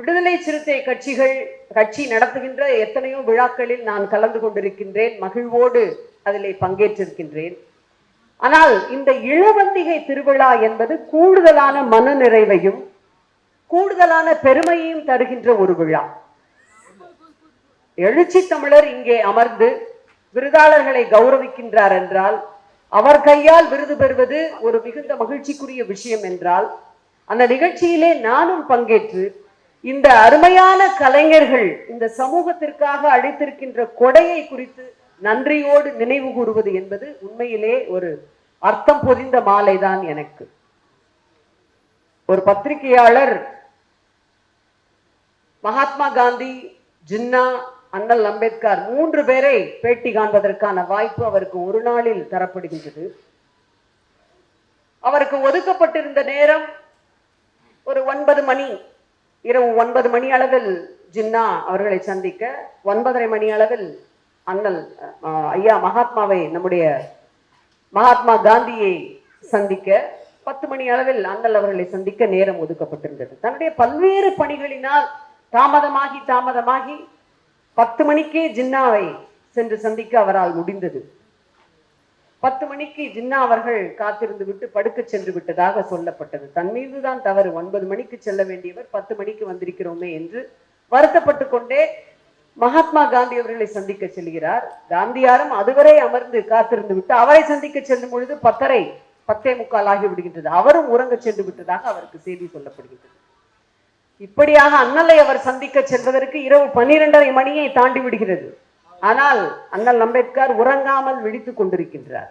விடுதலை சிறுத்தை கட்சிகள் கட்சி நடத்துகின்ற எத்தனையோ விழாக்களில் நான் கலந்து கொண்டிருக்கின்றேன் மகிழ்வோடு அதில் பங்கேற்றிருக்கின்றேன். ஆனால் இந்த இளவந்திகை திருவிழா என்பது கூடுதலான மன நிறைவையும் கூடுதலான பெருமையையும் தருகின்ற ஒரு விழா. எழுச்சி தமிழர் இங்கே அமர்ந்து விருதாளர்களை கௌரவிக்கின்றார் என்றால் அவர் கையால் விருது பெறுவது ஒரு மிகுந்த மகிழ்ச்சிக்குரிய விஷயம் என்றால் அந்த நிகழ்ச்சியிலே நானும் பங்கேற்று இந்த அருமையான கலைஞர்கள் இந்த சமூகத்திற்காக அளித்திருக்கின்ற கொடையை குறித்து நன்றியோடு நினைவு கூறுவது என்பது உண்மையிலே ஒரு அர்த்தம் பொதிந்த மாலைதான் எனக்கு. ஒரு பத்திரிகையாளர் மகாத்மா காந்தி ஜின்னா அண்ணல் அம்பேத்கர் மூன்று பேரை பேட்டி காண்பதற்கான வாய்ப்பு அவருக்கு ஒரு நாளில் தரப்படுகின்றது. அவருக்கு ஒதுக்கப்பட்டிருந்த நேரம் ஒரு ஒன்பது மணி. இரவு ஒன்பது மணி அளவில் ஜின்னா அவர்களை சந்திக்க ஒன்பதரை மணி அளவில் அண்ணல் ஐயா மகாத்மாவை நம்முடைய மகாத்மா காந்தியை சந்திக்க பத்து மணி அளவில் அண்ணல் அவர்களை சந்திக்க நேரம் ஒதுக்கப்பட்டிருந்தது. தன்னுடைய பல்வேறு பணிகளினால் தாமதமாகி தாமதமாகி பத்து மணிக்கே ஜின்னாவை சென்று சந்திக்க அவரால் முடிந்தது. பத்து மணிக்கு ஜின்னா அவர்கள் காத்திருந்து விட்டு படுக்க சென்று விட்டதாக சொல்லப்பட்டது. தன் மீதுதான் தவறு. ஒன்பது மணிக்கு செல்ல வேண்டியவர் பத்து மணிக்கு வந்திருக்கிறோமே என்று வருத்தப்பட்டு கொண்டே மகாத்மா காந்தி அவர்களை சந்திக்க செல்கிறார். காந்தியாரும் அதுவரை அமர்ந்து காத்திருந்து விட்டு அவரை சந்திக்க செல்லும் பொழுது பத்தரை பத்தே முக்கால் ஆகி விடுகின்றது அவரும் உறங்க சென்று விட்டதாக அவருக்கு செய்தி சொல்லப்படுகின்றது. இப்படியாக அண்ணலை அவர் சந்திக்க செல்வதற்கு இரவு பன்னிரெண்டரை மணியை தாண்டி விடுகிறது. ஆனால் அண்ணல் அம்பேத்கர் உறங்காமல் விழித்துக் கொண்டிருக்கின்றார்.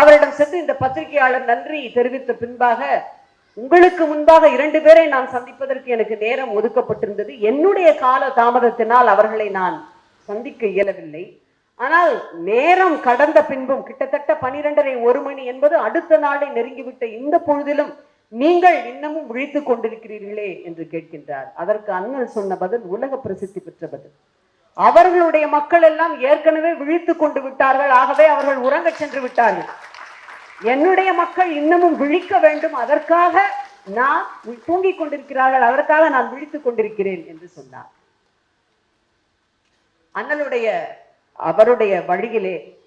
அவரிடம் சென்று இந்த பத்திரிகையாளர் நன்றி தெரிவித்த பின்பாக உங்களுக்கு முன்பாக இரண்டு பேரை நான் சந்திப்பதற்கு எனக்கு நேரம் ஒதுக்கப்பட்டிருந்தது. என்னுடைய கால தாமதத்தினால் அவர்களை நான் சந்திக்க இயலவில்லை. ஆனால் நேரம் கடந்த பின்பும் கிட்டத்தட்ட பனிரெண்டரை ஒரு மணி என்பது அடுத்த நாளை நெருங்கிவிட்ட இந்த பொழுதிலும் நீங்கள் இன்னமும் விழித்துக் கொண்டிருக்கிறீர்களே என்று கேட்கின்றார். அதற்கு அண்ணல் சொன்ன பதில் உலக பிரசித்தி பெற்ற பதில். அவர்களுடைய மக்கள் எல்லாம் ஏற்கனவே விழித்துக் கொண்டு விட்டார்கள். ஆகவே அவர்கள் உறங்கச் சென்று விட்டார்கள். என்னுடைய மக்கள் இன்னமும் விழிக்க வேண்டும். அதற்காக நான் தூங்கிக் கொண்டிருக்கிறார்கள். அதற்காக நான் விழித்துக் கொண்டிருக்கிறேன் என்று சொன்னார். அண்ணனுடைய அவருடைய வழியிலே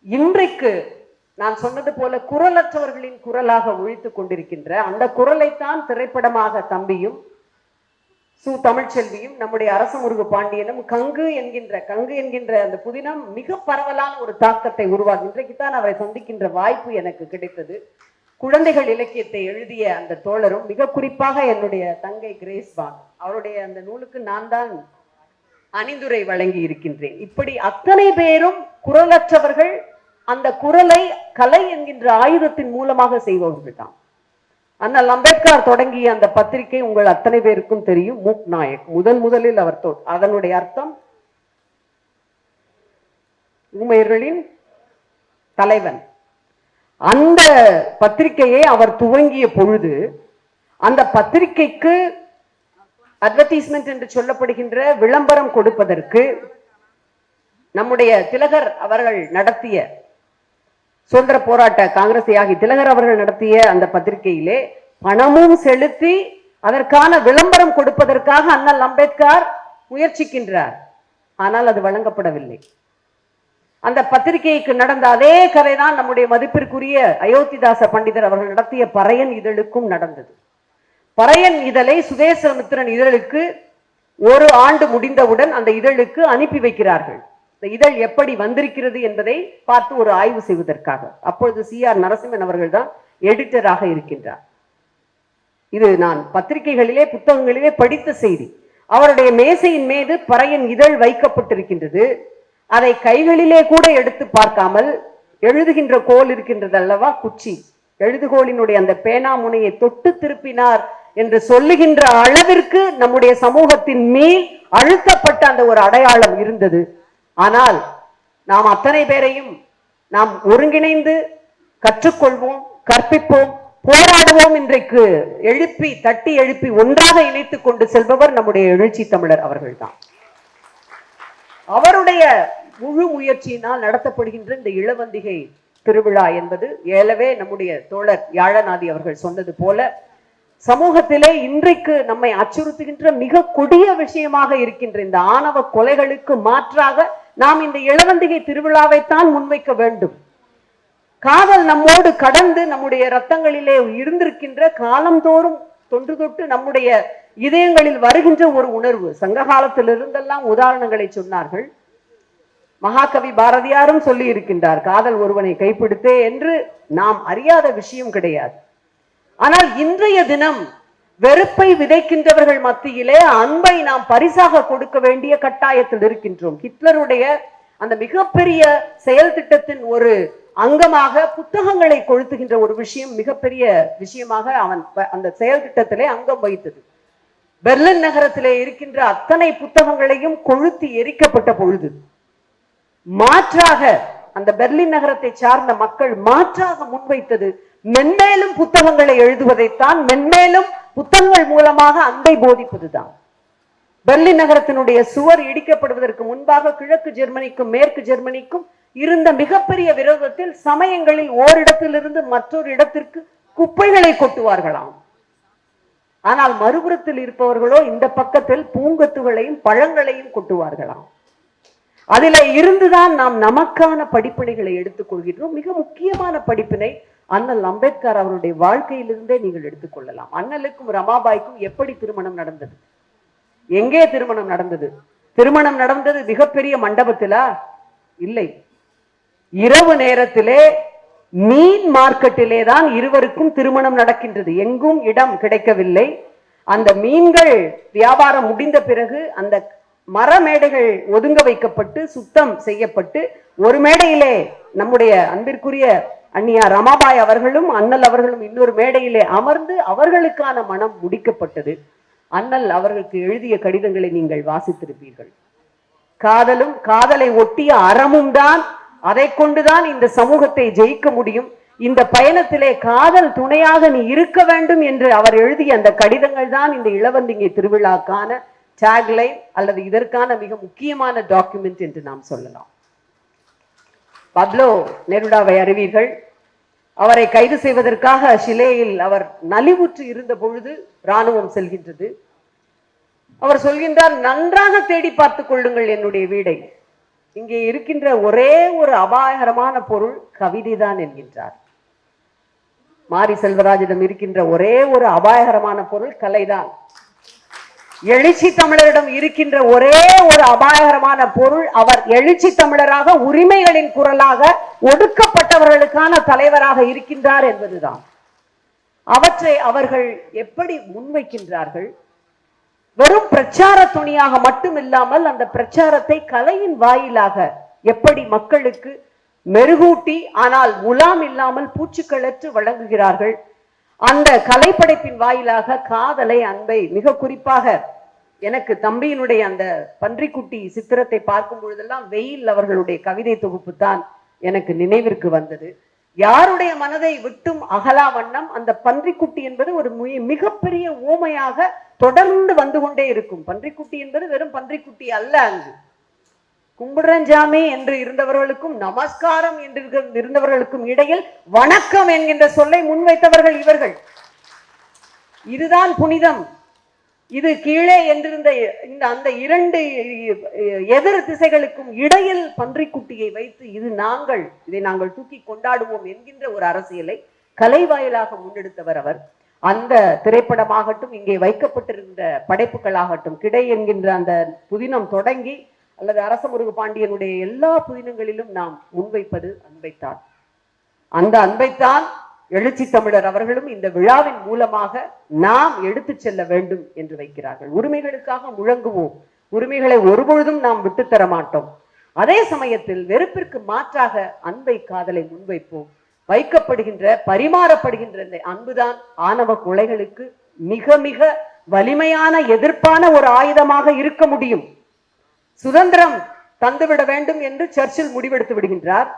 இன்றைக்கு நான் சொன்னது போல குரலற்றவர்களின் குரலாக ஒழித்துக் கொண்டிருக்கின்ற அந்த குரலைத்தான் திரைப்படமாக தம்பியும் சு தமிழ்ச்செல்வியும் நம்முடைய அரசமுருகு பாண்டியனும் கங்கு என்கின்ற கங்கு என்கின்ற அந்த புதினம் மிக பரவலான ஒரு தாக்கத்தை உருவாகும் இன்றைக்கு தான் அவரை சந்திக்கின்ற வாய்ப்பு எனக்கு கிடைத்தது. குழந்தைகள் இலக்கியத்தை எழுதிய அந்த தோழரும் மிக குறிப்பாக என்னுடைய தங்கை கிரேஸ் பான். அவருடைய அந்த நூலுக்கு நான் தான் அணிந்துரை வழங்கி இருக்கின்றேன். இப்படி அத்தனை பேரும் குரலற்றவர்கள் அந்த குரலை கலை என்கின்ற ஆயுதத்தின் மூலமாக செய்பவர்கள் தான். அண்ணல் அம்பேத்கர் தொடங்கிய அந்த பத்திரிகை உங்கள் அத்தனை பேருக்கும் தெரியும். மூக் நாயக். முதன் முதலில் அவர் தொ- அதனுடைய அர்த்தம்? ஊமையர்களின் தலைவன். அந்த பத்திரிகையை அவர் துவங்கிய பொழுது அந்த பத்திரிகைக்கு அட்வர்டைஸ்மெண்ட் என்று சொல்லப்படுகின்ற விளம்பரம் கொடுப்பதற்கு நம்முடைய திலகர் அவர்கள் நடத்திய சுதந்திர போராட்ட காங்கிரஸ் தியாகி திலகர் அவர்கள் நடத்திய அந்த பத்திரிகையிலே பணமும் செலுத்தி அதற்கான விளம்பரம் கொடுப்பதற்காக அண்ணல் அம்பேத்கர் முயற்சிக்கின்றார். ஆனால் அது வழங்கப்படவில்லை. அந்த பத்திரிகைக்கு நடந்த அதே கதைதான் நம்முடைய மதிப்பிற்குரிய அயோத்திதாச பண்டிதர் அவர்கள் நடத்திய பறையன் இதழுக்கும் நடந்தது. பறையன் இதழை சுதேசமித்திரன் இதழுக்கு ஒரு ஆண்டு முடிந்தவுடன் அந்த இதழுக்கு அனுப்பி வைக்கிறார்கள். இந்த இதழ் எப்படி வந்திருக்கிறது என்பதை பார்த்து ஒரு ஆய்வு செய்வதற்காக. அப்பொழுது சி ஆர் நரசிம்மன் அவர்கள் தான் எடிட்டராக இருக்கின்றார். இது நான் பத்திரிகைகளிலே புத்தகங்களிலே படித்த செய்தி. அவருடைய மேசையின் மீது பறையின் இதழ் வைக்கப்பட்டிருக்கின்றது. அதை கைகளிலே கூட எடுத்து பார்க்காமல் எழுதுகின்ற கோல் இருக்கின்றது அல்லவா? குச்சி. எழுதுகோலினுடைய அந்த பேனா முனையை தொட்டு திருப்பினார் என்று சொல்லுகின்ற அளவிற்கு நம்முடைய சமூகத்தின் மேல் அழுத்தப்பட்ட அந்த ஒரு அடையாளம் இருந்தது. ஆனால் நாம் அத்தனை பேரையும் நாம் ஒருங்கிணைந்து கற்றுக்கொள்வோம் கற்பிப்போம் போராடுவோம் இன்றைக்கு. எழுப்பி தட்டி எழுப்பி ஒன்றாக இணைத்துக் கொண்டு செல்பவர் நம்முடைய எழுச்சி தமிழர் அவர்கள்தான். அவருடைய முழு முயற்சியினால் நடத்தப்படுகின்ற இந்த இளவந்திகை திருவிழா என்பது ஏலவே நம்முடைய தோழர் யாழநாதி அவர்கள் சொன்னது போல சமூகத்திலே இன்றைக்கு நம்மை அச்சுறுத்துகின்ற மிக கொடிய விஷயமாக இருக்கின்ற இந்த ஆணவ கொலைகளுக்கு மாற்றாக நாம் இந்த இளவந்திகை திருவிழாவைத்தான் முன்வைக்க வேண்டும். காதல் நம்மோடு கடந்து நம்முடைய ரத்தங்களிலே இருந்திருக்கின்ற காலந்தோறும் தொன்று தொட்டு நம்முடைய இதயங்களில் வருகின்ற ஒரு உணர்வு. சங்க காலத்தில் இருந்தெல்லாம் உதாரணங்களை சொன்னார்கள். மகாகவி பாரதியாரும் சொல்லி இருக்கின்றார் காதல் ஒருவனை கைப்பிடித்தே என்று நாம் அறியாத விஷயம் கிடையாது. ஆனால் இன்றைய தினம் வெறுப்பை விதைக்கின்றவர்கள் மத்தியிலே அன்பை நாம் பரிசாக கொடுக்க வேண்டிய கட்டாயத்தில் இருக்கின்றோம். ஹிட்லருடைய அந்த மிகப்பெரிய செயல் திட்டத்தின் ஒரு அங்கமாக புத்தகங்களை கொளுத்துகின்ற ஒரு விஷயம் மிகப்பெரிய விஷயமாக அவன் அந்த செயல் திட்டத்திலே அங்கம் வகித்தது. பெர்லின் நகரத்திலே இருக்கின்ற அத்தனை புத்தகங்களையும் கொளுத்தி எரிக்கப்பட்ட பொழுது மாற்றாக அந்த பெர்லின் நகரத்தை சார்ந்த மக்கள் மாற்றாக முன்வைத்தது மென்மேலும் புத்தகங்களை எழுதுவதைத்தான் மென்மேலும் புத்தகங்கள் மூலமாக அன்பை போதிப்பதுதான். பெர்லின் நகரத்தினுடைய சுவர் இடிக்கப்படுவதற்கு முன்பாக கிழக்கு ஜெர்மனிக்கும் மேற்கு ஜெர்மனிக்கும் இருந்த மிகப்பெரிய விரோதத்தில் சமயங்களில் ஓரிடத்திலிருந்து மற்றொரு இடத்திற்கு குப்பைகளை கொட்டுவார்களாம். ஆனால் மறுபுறத்தில் இருப்பவர்களோ இந்த பக்கத்தில் பூங்கத்துகளையும் பழங்களையும் கொட்டுவார்களாம். அதில இருந்துதான் நாம் நமக்கான படிப்பினைகளை எடுத்துக்கொள்கின்றோம். மிக முக்கியமான படிப்பினை அண்ணல் அம்பேத்கர் அவருடைய வாழ்க்கையிலிருந்தே நீங்கள் எடுத்துக்கொள்ளலாம் அண்ணலுக்கும் ரமாபாய்க்கும் எப்படி திருமணம் நடந்தது? எங்கே திருமணம் நடந்தது? திருமணம் நடந்தது மிகப்பெரிய மண்டபத்திலா? இல்லை. இரவு நேரத்திலே மீன் மார்க்கெட்டிலே தான் இருவருக்கும் திருமணம் நடக்கின்றது. எங்கும் இடம் கிடைக்கவில்லை. அந்த மீன்கள் வியாபாரம் முடிந்த பிறகு அந்த மர மேடைகள் ஒதுங்க வைக்கப்பட்டு சுத்தம் செய்யப்பட்டு ஒரு மேடையிலே நம்முடைய அன்பிற்குரிய அந்நியா ரமாபாய் அவர்களும் அண்ணல் அவர்களும் இன்னொரு மேடையிலே அமர்ந்து அவர்களுக்கான மனம் முடிக்கப்பட்டது. அண்ணல் அவர்களுக்கு எழுதிய கடிதங்களை நீங்கள் வாசித்திருப்பீர்கள். காதலும் காதலை ஒட்டிய அறமும் தான் அதை கொண்டுதான் இந்த சமூகத்தை ஜெயிக்க முடியும். இந்த பயணத்திலே காதல் துணையாக நீ இருக்க வேண்டும் என்று அவர் எழுதிய அந்த கடிதங்கள் தான் இந்த இளவந்திங்கை திருவிழாக்கான டேக்லைன் அல்லது இதற்கான மிக முக்கியமான டாக்குமெண்ட் என்று நாம் சொல்லலாம். பப்லோ நெருடாவை அறிவீர்கள். அவரை கைது செய்வதற்காக ஷிலேயில் அவர் நலிவுற்று இருந்த பொழுது ராணுவம் செல்கின்றது. அவர் சொல்கின்றார் நன்றாக தேடி பார்த்துக் கொள்ளுங்கள் என்னுடைய வீடை. இங்கே இருக்கின்ற ஒரே ஒரு அபாயகரமான பொருள் கவிதைதான் என்கின்றார். மாரி செல்வராஜிடம் இருக்கின்ற ஒரே ஒரு அபாயகரமான பொருள் கலைதான். எழுச்சி தமிழரிடம் இருக்கின்ற ஒரே ஒரு அபாயகரமான பொருள் அவர் எழுச்சி தமிழராக உரிமைகளின் குரலாக ஒடுக்கப்பட்டவர்களுக்கான தலைவராக இருக்கின்றார் என்பதுதான். அவற்றை அவர்கள் எப்படி முன்வைக்கின்றார்கள்? வெறும் பிரச்சார துணியாக மட்டும் இல்லாமல் அந்த பிரச்சாரத்தை கலையின் வாயிலாக எப்படி மக்களுக்கு மெருகூட்டி ஆனால் முலாம் இல்லாமல் பூச்சுக்களற்று வழங்குகிறார்கள்? அந்த கலைப்படைப்பின் வாயிலாக காதலை அன்பை மிக குறிப்பாக எனக்கு தம்பியினுடைய அந்த பன்றிக்குட்டி சித்திரத்தை பார்க்கும் பொழுதெல்லாம் வெயில் அவர்களுடைய கவிதை தொகுப்பு தான் எனக்கு நினைவிற்கு வந்தது. யாருடைய மனதை விட்டும் அகலா வண்ணம் அந்த பன்றிக்குட்டி என்பது ஒரு மிகப்பெரிய ஊமையாக தொடர்ந்து வந்து கொண்டே இருக்கும். பன்றிக்குட்டி என்பது வெறும் பன்றிக்குட்டி அல்ல அங்கு. கும்பிடுறஞ்சாமி என்று இருந்தவர்களுக்கும் நமஸ்காரம் என்று இருந்தவர்களுக்கும் இடையில் வணக்கம் என்கின்ற சொல்லை முன்வைத்தவர்கள் இவர்கள். இதுதான் புனிதம். இது கீழே என்றிருந்த இந்த அந்த இரண்டு எதிர் திசைகளுக்கும் இடையில் பன்றிக்குட்டியை வைத்து இது நாங்கள் இதை நாங்கள் தூக்கி கொண்டாடுவோம் என்கின்ற ஒரு அரசியலை கலை வாயிலாக முன்னெடுத்தவர் அவர். அந்த திரைப்படமாகட்டும் இங்கே வைக்கப்பட்டிருந்த படைப்புகளாகட்டும் கிடை என்கின்ற அந்த புதினம் தொடங்கி அல்லது அரசமுருகு பாண்டியனுடைய எல்லா புதினங்களிலும் நாம் முன்வைப்பது அன்பைத்தான். அந்த அன்பைத்தான் எழுச்சி தமிழர் அவர்களும் இந்த விழாவின் மூலமாக நாம் எடுத்துச் செல்ல வேண்டும் என்று வைக்கிறார்கள். உரிமைகளுக்காக முழங்குவோம். உரிமைகளை ஒருபொழுதும் நாம் விட்டுத்தர மாட்டோம். அதே சமயத்தில் வெறுப்பிற்கு மாற்றாக அன்பை காதலை முன்வைப்போம். வைக்கப்படுகின்ற பரிமாறப்படுகின்ற இந்த அன்புதான் ஆணவ கொலைகளுக்கு மிக மிக வலிமையான எதிர்ப்பான ஒரு ஆயுதமாக இருக்க முடியும். சுதந்திரம் தந்துவிட வேண்டும் என்று சர்ச்சில் முடிவெடுத்து விடுகின்றார்.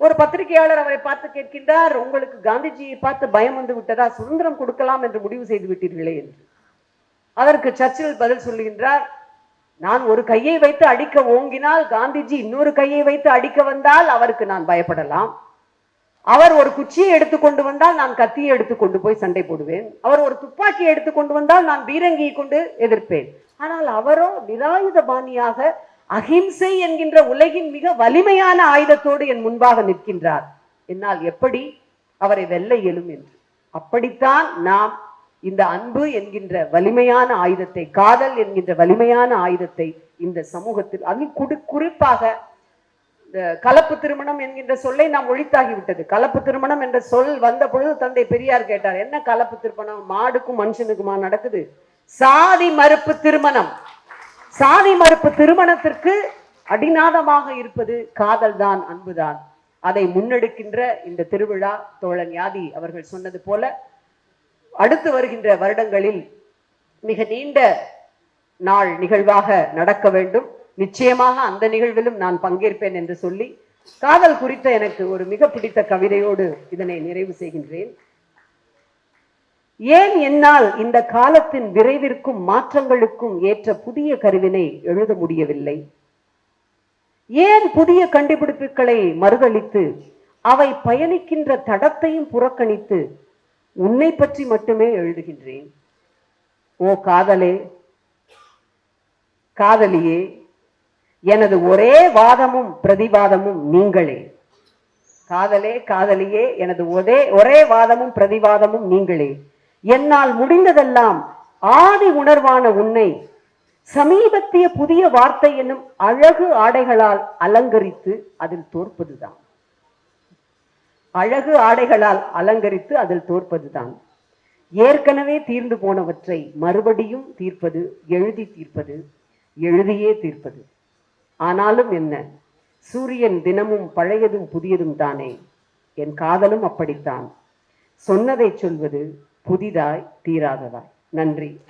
ஒரு பத்திரிகையாளர் அவரை பார்த்து கேட்கின்றார் உங்களுக்கு காந்திஜியை பார்த்து பயம் வந்து விட்டதா? சுதந்திரம் கொடுக்கலாம் என்று முடிவு செய்து விட்டீர்களே என்று. அதற்கு சர்ச்சில் பதில் சொல்லுகின்றார் நான் ஒரு கையை வைத்து அடிக்க ஓங்கினால் காந்திஜி இன்னொரு கையை வைத்து அடிக்க வந்தால் அவருக்கு நான் பயப்படலாம். அவர் ஒரு குச்சியை எடுத்துக்கொண்டு வந்தால் நான் கத்தியை எடுத்து கொண்டு போய் சண்டை போடுவேன். அவர் ஒரு துப்பாக்கியை எடுத்து கொண்டு வந்தால் நான் பீரங்கியை கொண்டு எதிர்ப்பேன். ஆனால் அவரோ நிராயுதபாணியாக அகிம்சை என்கின்ற உலகின் மிக வலிமையான ஆயுதத்தோடு என் முன்பாக நிற்கின்றார். என்னால் எப்படி அவரை வெல்ல இயலும் என்று. அப்படித்தான் நாம் இந்த அன்பு என்கின்ற வலிமையான ஆயுதத்தை காதல் என்கின்ற வலிமையான ஆயுதத்தை இந்த சமூகத்தில் அது குடு குறிப்பாக கலப்பு திருமணம் என்கின்ற சொல்லை நாம் ஒழித்தாகி விட்டது கலப்பு திருமணம் என்ற சொல் வந்த பொழுது தந்தை பெரியார் கேட்டார் என்ன கலப்பு திருமணம்? மாடுக்கும் மனுஷனுக்குமா நடக்குது? சாதி மறுப்பு திருமணம். சாதி மறுப்பு திருமணத்திற்கு அடிநாதமாக இருப்பது காதல்தான் அன்புதான். அதை முன்னெடுக்கின்ற இந்த திருவிழா தோழன் யாதி அவர்கள் சொன்னது போல அடுத்து வருகின்ற வருடங்களில் மிக நீண்ட நாள் நிகழ்வாக நடக்க வேண்டும். நிச்சயமாக அந்த நிகழ்விலும் நான் பங்கேற்பேன் என்று சொல்லி காதல் குறித்த எனக்கு ஒரு மிக பிடித்த கவிதையோடு இதனை நிறைவு செய்கின்றேன். ஏன் என்னால் இந்த காலத்தின் விரைவிற்கும் மாற்றங்களுக்கும் ஏற்ற புதிய கருவினை எழுத முடியவில்லை? ஏன் புதிய கண்டுபிடிப்புகளை மறுதளித்து அவை பயணிக்கின்ற தடத்தையும் புறக்கணித்து உன்னை பற்றி மட்டுமே எழுதுகின்றேன்? ஓ காதலே காதலியே எனது ஒரே வாதமும் பிரதிவாதமும் நீங்களே. காதலே காதலியே எனது ஒரே ஒரே வாதமும் பிரதிவாதமும் நீங்களே. என்னால் முடிந்ததெல்லாம் ஆதி உணர்வான உன்னை சமீபத்திய புதிய வார்த்தை என்னும் அழகு ஆடைகளால் அலங்கரித்து அதில் தோற்பதுதான். அழகு ஆடைகளால் அலங்கரித்து அதில் தோற்பதுதான். ஏற்கனவே தீர்ந்து போனவற்றை மறுபடியும் தீர்ப்பது எழுதி தீர்ப்பது எழுதியே தீர்ப்பது. ஆனாலும் என்ன சூரியன் தினமும் பழையதும் புதியதும் தானே. என் காதலும் அப்படித்தான். சொன்னதை சொல்வது புதிதாய் தீராததாய். நன்றி.